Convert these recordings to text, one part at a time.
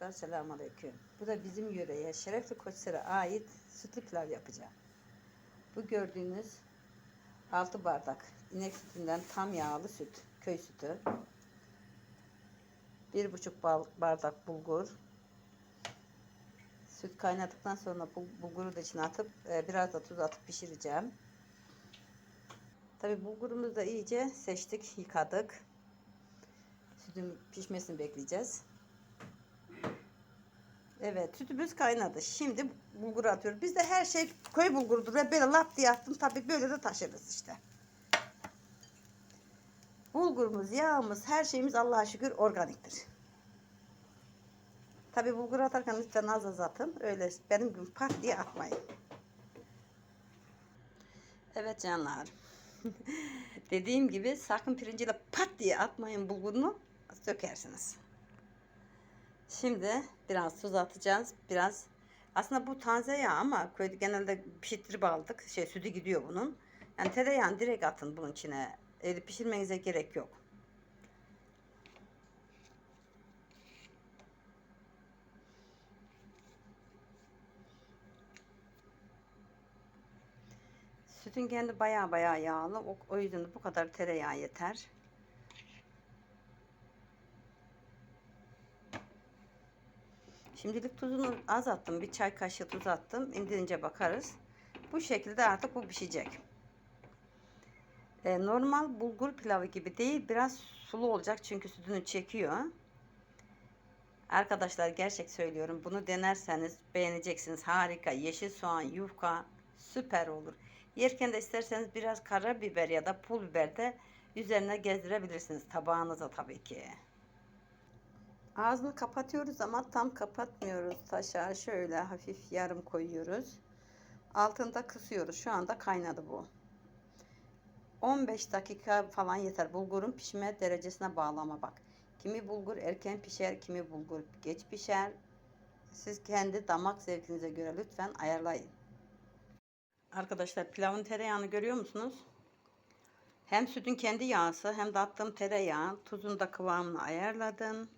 Arkadaşlar selamünaleyküm. Bu da bizim yöreye Şerefli Koçser'e ait sütlü pilav yapacağım. Bu gördüğünüz 6 bardak inek sütünden tam yağlı süt, köy sütü. 1,5 bardak bulgur. Süt kaynadıktan sonra bul- bulguru da içine atıp e, biraz da tuz atıp pişireceğim. Tabi bulgurumuzu da iyice seçtik, yıkadık. Sütün pişmesini bekleyeceğiz. Evet sütümüz kaynadı. Şimdi bulgur atıyoruz. Bizde her şey köy bulgurudur ve böyle lap diye attım. Tabii böyle de taşırız işte. Bulgurumuz, yağımız, her şeyimiz Allah'a şükür organiktir. Tabii bulgur atarken lütfen az az atın. Öyle benim gibi pat diye atmayın. Evet canlar. Dediğim gibi sakın pirinciyle pat diye atmayın bulgurunu. Sökersiniz. Şimdi biraz tuz atacağız. Biraz aslında bu taze yağ ama genelde pişirttirip aldık. Şey sütü gidiyor bunun. Yani tereyağını direkt atın bunun içine. Öyle pişirmenize gerek yok. Sütün kendi baya baya yağlı. O, o yüzden de bu kadar tereyağı yeter. Şimdilik tuzunu az attım. Bir çay kaşığı tuz attım. İndirince bakarız. Bu şekilde artık bu pişecek. Ee, normal bulgur pilavı gibi değil. Biraz sulu olacak çünkü sütünü çekiyor. Arkadaşlar gerçek söylüyorum. Bunu denerseniz beğeneceksiniz. Harika. Yeşil soğan, yufka süper olur. Yerken de isterseniz biraz karabiber ya da pul biber de üzerine gezdirebilirsiniz. Tabağınıza tabii ki. Ağzını kapatıyoruz ama tam kapatmıyoruz. Taşa şöyle hafif yarım koyuyoruz. Altında kısıyoruz. Şu anda kaynadı bu. 15 dakika falan yeter. Bulgurun pişme derecesine bağlama bak. Kimi bulgur erken pişer, kimi bulgur geç pişer. Siz kendi damak zevkinize göre lütfen ayarlayın. Arkadaşlar pilavın tereyağını görüyor musunuz? Hem sütün kendi yağısı hem de attığım tereyağı. Tuzun da kıvamını ayarladım.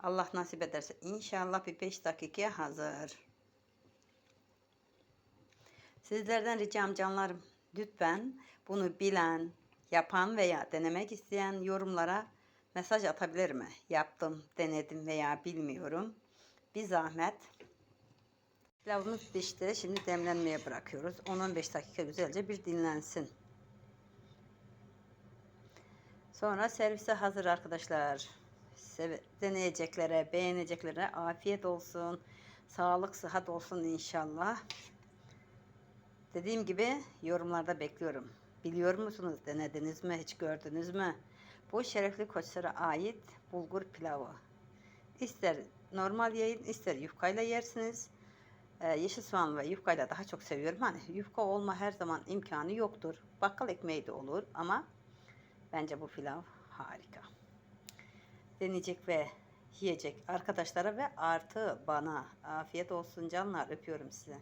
Allah nasip ederse inşallah bir 5 dakikaya hazır. Sizlerden ricam canlarım lütfen bunu bilen, yapan veya denemek isteyen yorumlara mesaj atabilir mi? Yaptım, denedim veya bilmiyorum. Bir zahmet. Pilavımız pişti. Şimdi demlenmeye bırakıyoruz. 10-15 dakika güzelce bir dinlensin. Sonra servise hazır arkadaşlar. Seve- deneyeceklere, beğeneceklere afiyet olsun. Sağlık, sıhhat olsun inşallah. Dediğim gibi yorumlarda bekliyorum. Biliyor musunuz? Denediniz mi? Hiç gördünüz mü? Bu şerefli koçlara ait bulgur pilavı. İster normal yiyin, ister yufkayla yersiniz. Ee, yeşil soğan ve yufkayla daha çok seviyorum. Hani yufka olma her zaman imkanı yoktur. Bakkal ekmeği de olur ama bence bu pilav harika. Deneyecek ve yiyecek arkadaşlara ve artı bana afiyet olsun canlar öpüyorum size.